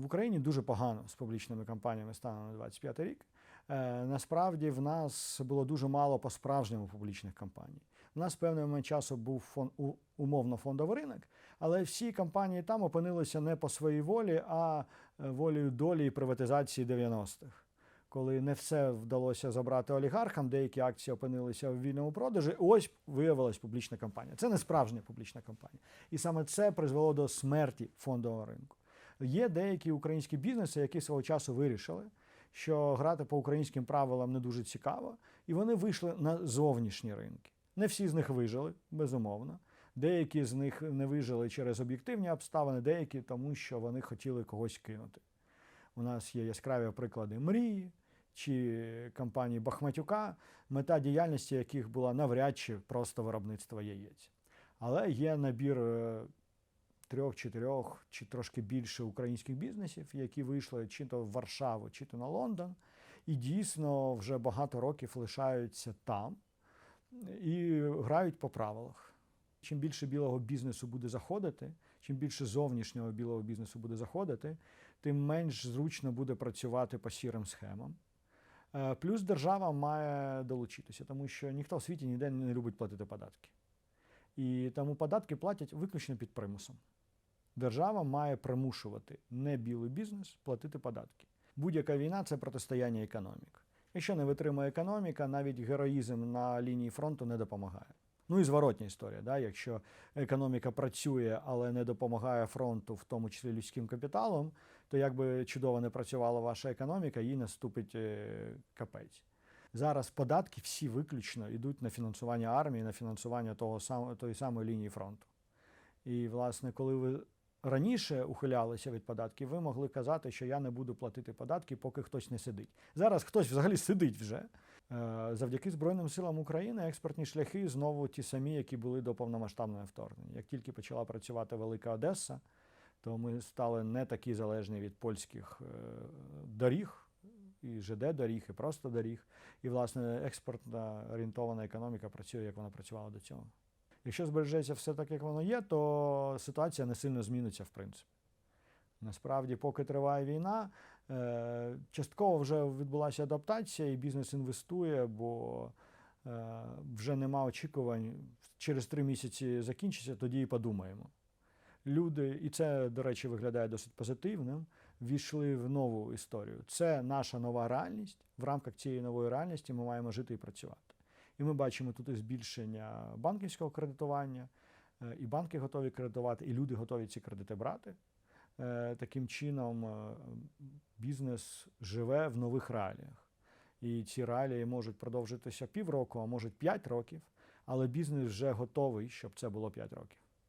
В Україні дуже погано з публічними кампаніями станом на 25 рік. Е, насправді в нас було дуже мало по-справжньому публічних кампаній. У нас певний момент часу був фон, у, умовно фондовий ринок, але всі кампанії там опинилися не по своїй волі, а е, волею долі і приватизації 90-х. Коли не все вдалося забрати олігархам, деякі акції опинилися в вільному продажі. Ось виявилась публічна кампанія. Це не справжня публічна кампанія. І саме це призвело до смерті фондового ринку. Є деякі українські бізнеси, які свого часу вирішили, що грати по українським правилам не дуже цікаво, і вони вийшли на зовнішні ринки. Не всі з них вижили, безумовно. Деякі з них не вижили через об'єктивні обставини, деякі тому, що вони хотіли когось кинути. У нас є яскраві приклади мрії чи компанії Бахматюка, мета діяльності яких була навряд чи просто виробництво яєць. Але є набір е, трьох, чотирьох чи трошки більше українських бізнесів, які вийшли чи то в Варшаву, чи то на Лондон, і дійсно вже багато років лишаються там і грають по правилах. Чим більше білого бізнесу буде заходити, чим більше зовнішнього білого бізнесу буде заходити, тим менш зручно буде працювати по сірим схемам. Е, Плюс держава має долучитися, тому що ніхто в світі ніде не любить платити податки. І тому податки платять виключно під примусом. Держава має примушувати не білий бізнес платити податки. Будь-яка війна це протистояння економік. Якщо не витримує економіка, навіть героїзм на лінії фронту не допомагає. Ну і зворотня історія. Да? Якщо економіка працює, але не допомагає фронту, в тому числі людським капіталом, то як би чудово не працювала ваша економіка, їй наступить е, капець. Зараз податки всі виключно йдуть на фінансування армії, на фінансування того самого, тої самої лінії фронту. І, власне, коли ви раніше ухилялися від податків, ви могли казати, що я не буду платити податки, поки хтось не сидить. Зараз хтось взагалі сидить вже. Е, Завдяки Збройним силам України експортні шляхи знову ті самі, які були до повномасштабного вторгнення. Як тільки почала працювати Велика Одеса, то ми стали не такі залежні від польських е, доріг, і ЖД доріг, і просто доріг. І, власне, експортна орієнтована економіка працює, як вона працювала до цього. Якщо збережеться все так, як воно є, то ситуація не сильно зміниться, в принципі. Насправді, поки триває війна, е, частково вже відбулася адаптація, і бізнес інвестує, бо е, вже нема очікувань. Через три місяці закінчиться, тоді і подумаємо. Люди, і це, до речі, виглядає досить позитивним, війшли в нову історію. Це наша нова реальність. В рамках цієї нової реальності ми маємо жити і працювати. І ми бачимо тут і збільшення банківського кредитування, е, і банки готові кредитувати, і люди готові ці кредити брати. Е, Таким чином, е, бізнес живе в нових реаліях. І ці реалії можуть продовжитися півроку, а можуть 5 років, але бізнес вже готовий, щоб це було 5 років.